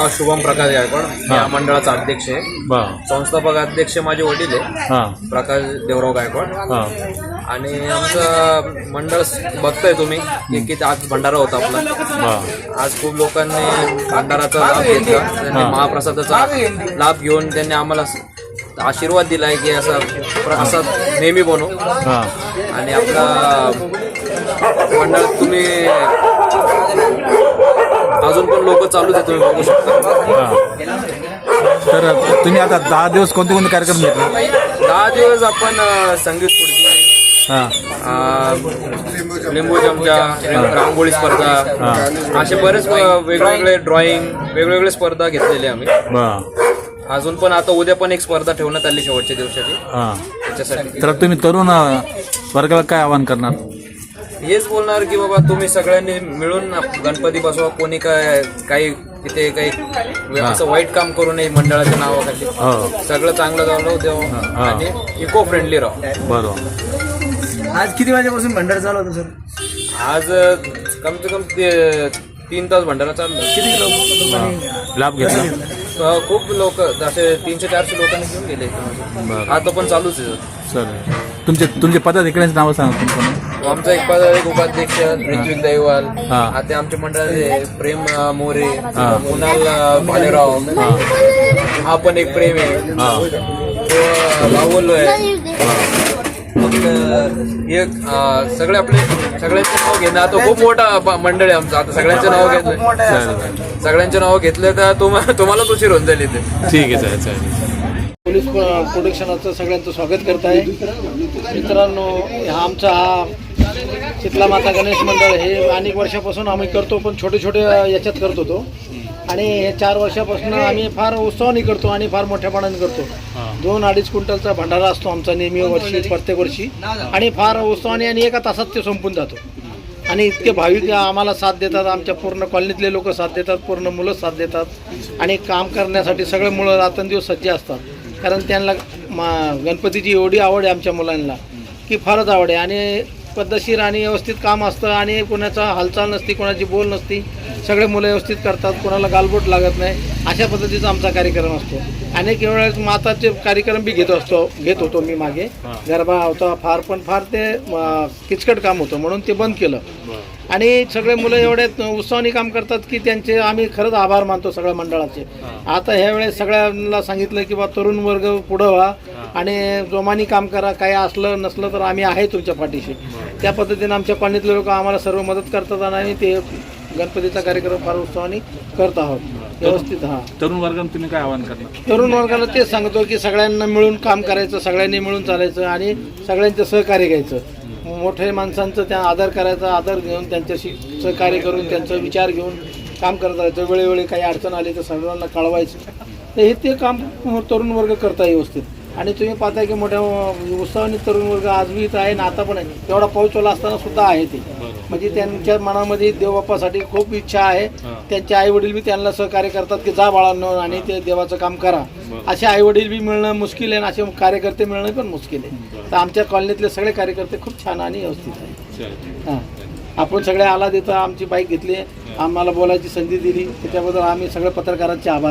नाव शुभम प्रकाश गायकवाड. मी या मंडळाचा अध्यक्ष आहे. संस्थापक अध्यक्ष माझे वडील आहे हां. प्रकाश देवराव गायकवाड. हां. आणि आमचं मंडळ बघताय तुम्ही की किती आज भंडारा होता आपला. आज खूप लोकांनी भंडाराचा लाभ घेतला. त्यांनी. महाप्रसादाचा लाभ घेऊन त्यांनी आम्हाला आशीर्वाद दिलाय की असा प्रसाद नेहमी बनवू हां. आणि आपला मंडळ तुम्ही अजून पण लोक चालूच आहे तुम्ही बघू शकता. तर तुम्ही आता दहा दिवस कोणते कोणते कार्यक्रम घेतले? दहा दिवस आपण संगीत खुर्ची हां. लिंबू चमचा रांगोळी स्पर्धा असे बरेच वेगवेगळे ड्रॉइंग वेगवेगळे स्पर्धा घेतलेले आम्ही. अजून पण आता उद्या पण एक स्पर्धा ठेवण्यात आली शेवटच्या दिवसाची. हां. त्याच्यासाठी. तर तुम्ही तरुण वर्गाला काय आवाहन करणार? हेच बोलणार की बाबा तुम्ही सगळ्यांनी मिळून गणपती बसवा कोणी काय काही तिथे काही असं वाईट काम करू नये मंडळाच्या नावाखाली. हो. सगळं चांगलं झालं देऊ. आणि इको फ्रेंडली राहू. बरोबर. आज किती वाजेपासून भंडारा चालू होता सर आज कम से कम ते- तीन तास भंडारा चाललं. किती लोक लाभ घेतला. खूप लोक असे तीनशे चारशे लोकांनी घेऊन गेले. आता पण चालूच आहे. सर तुमचे तुमचे पदाधिकाऱ्यांची नावं सांगा तुमचं. आमचा एक पद एक उपाध्यक्ष ऋत्विक दैवाल हा. आता आमच्या मंडळाचे प्रेम अ, मोरे कुणाल अ, भालेराव हा. पण एक प्रेम आहे. हां. तो लावलो आहे. मग एक अ, सगळे आपले सगळ्यांचे नाव घेणं आता खूप मोठा ब- मंडळ आहे आमचं. आता सगळ्यांचे नाव घेतलं. चालेल. सगळ्यांचे नाव घेतले तर तुम्हाला तुम्हालाच उशीर होऊन जाईल इथे. ठीक आहे चालेल चालेल. पोलीस प्रोटेक्शनाचं सगळ्यांचं स्वागत करत आहे. मित्रांनो हा आमचा हा शीतला माता गणेश मंडळ हे अनेक वर्षापासून आम्ही करतो पण छोटे छोटे याच्यात करत होतो. आणि हे चार वर्षापासून आम्ही फार उत्साहाने करतो आणि फार मोठ्यापणाने करतो. दोन अडीच क्विंटलचा भंडारा असतो आमचा नेहमी वर्षी प्रत्येक वर्षी. आणि फार उत्साहाने आणि एका तासात ते संपून जातो. आणि इतके भाविक आम्हाला साथ देतात आमच्या पूर्ण कॉलनीतले लोक साथ देतात पूर्ण मुलं साथ देतात. आणि काम करण्यासाठी सगळे मुलं रात्रंदिवस सज्ज असतात. कारण त्यांना मा गणपतीची एवढी आवड आहे आमच्या मुलांना की फारच आवड आहे. आणि पद्धतशीर आणि व्यवस्थित काम असतं आणि कोणाचा हालचाल नसती कोणाची बोल नसती सगळे मुलं व्यवस्थित करतात कोणाला गालबोट लागत नाही अशा पद्धतीचा आमचा कार्यक्रम असतो. अनेक वेळेस माताचे कार्यक्रम बी घेत असतो घेत होतो मी मागे. गरबा होता फार पण फार ते किचकट काम होतं म्हणून ते बंद केलं. आणि सगळे मुलं एवढे उत्साहाने काम करतात की त्यांचे आम्ही खरंच आभार मानतो सगळ्या मंडळाचे. आता ह्या वेळेस सगळ्यांना सांगितलं की बा तरुण वर्ग पुढं व्हा. आणि जोमानी काम करा काही असलं नसलं तर आम्ही आहे तुमच्या पाठीशी. त्या पद्धतीने आमच्या कॉलनीतले लोक आम्हाला सर्व मदत करतात आणि ते गणपतीचा कार्यक्रम फार उत्साहाने करत आहोत. व्यवस्थित हा. तरुण वर्गाला तुम्ही काय आवाहन करणार? तरुण वर्गाला तेच सांगतो की सगळ्यांना मिळून काम करायचं सगळ्यांनी मिळून चालायचं आणि सगळ्यांचं सहकार्य घ्यायचं. मोठे माणसांचं त्या आदर करायचा आदर घेऊन त्यांच्याशी सहकार्य करून त्यांचा विचार घेऊन काम करत राहायचं. वेळोवेळी काही अडचण आली तर सर्वांना कळवायचं. तर हे ते काम तरुण वर्ग करता व्यवस्थित. आणि तुम्ही पाहताय की मोठ्या उत्साहाने तरुण वर्ग आजवी इथं आहे ना आता पण आहे. तेवढा पाऊस चालू असताना सुद्धा आहे ते. म्हणजे त्यांच्या मनामध्ये देवबाप्पासाठी खूप इच्छा आहे. त्यांचे आई वडील बी त्यांना सहकार्य करतात की जा बाळांनो आणि ते देवाचं काम करा. असे आई वडील बी मिळणं मुश्किल आहे आणि असे कार्यकर्ते मिळणं पण मुश्किल आहे. तर आमच्या कॉलनीतले सगळे कार्यकर्ते खूप छान आणि व्यवस्थित आहे हां. आपण सगळे आला देता आमची बाईक घेतली आम्हाला बोलायची संधी दिली. त्याच्याबद्दल आम्ही सगळ्या पत्रकारांचे आभार.